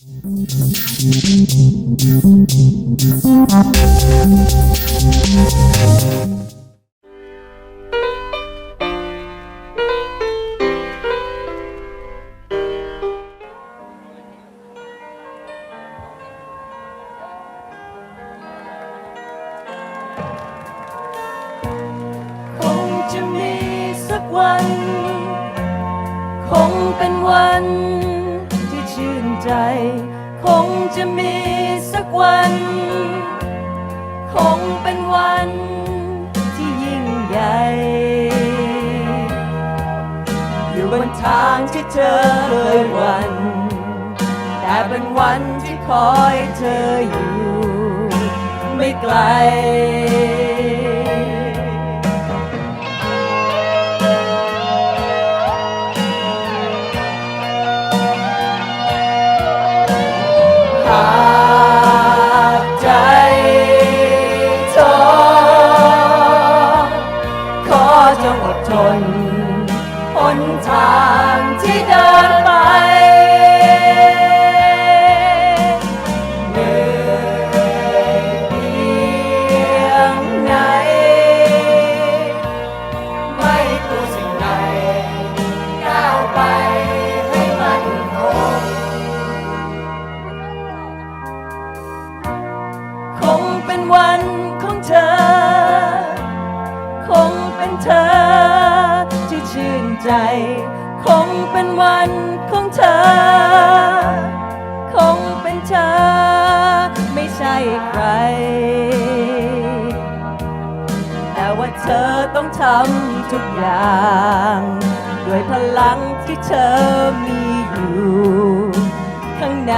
คงจะมีสักวัน คงเป็นวัน ชื่นใจ คงจะมีสักวัน คงเป็นวันที่ยิ่งใหญ่ อยู่บนทางที่เธอเคยวัน แต่เป็นวันที่คอยเธออยู่ ไม่ไกลางที่เดินไปเหนื่อยเพียงไหน ไม่กลัวสิ่งใดก้าวไปให้มันคงคงเป็นวันของเธอ คงเป็นเธอ ชื่นใจ คงเป็นวันของเธอ คงเป็นเธอ ไม่ใช่ใคร แต่ว่าเธอต้องทำทุกอย่าง ด้วยพลังที่เธอมีอยู่ ข้างใน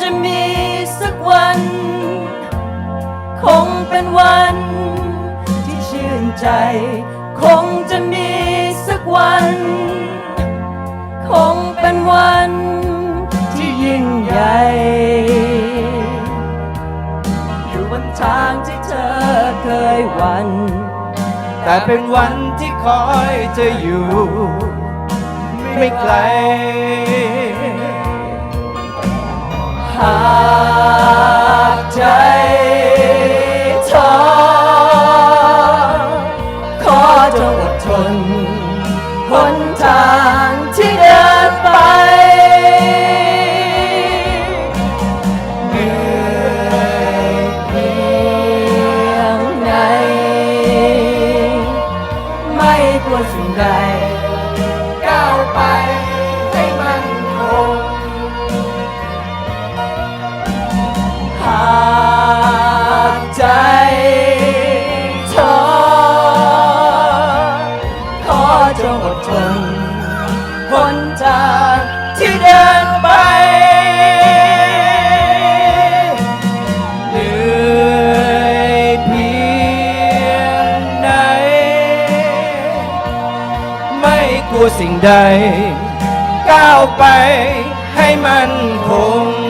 จะมีสักวัน คงเป็นวัน ที่ชื่นใจ คงจะมีสักวัน คงเป็นวัน ที่ยิ่งใหญ่ อยู่บนทางที่เธอเคยหวัน แต่เป็นวันที่คอยเธออยู่ ไม่ไกล ห กลัวสิ่งใด ก้าวไปให้มันคง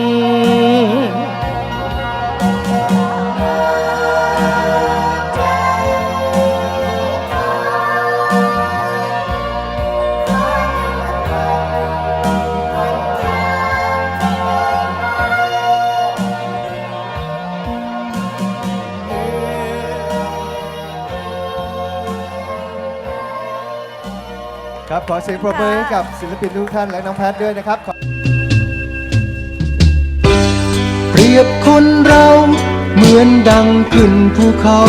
ครับ ขอเสียงปรบมือให้กับศิลปินทุกท่านและน้องแพทย์ด้วยนะครับขอเปรียบคนเราเหมือนดังขึ้นภูเขา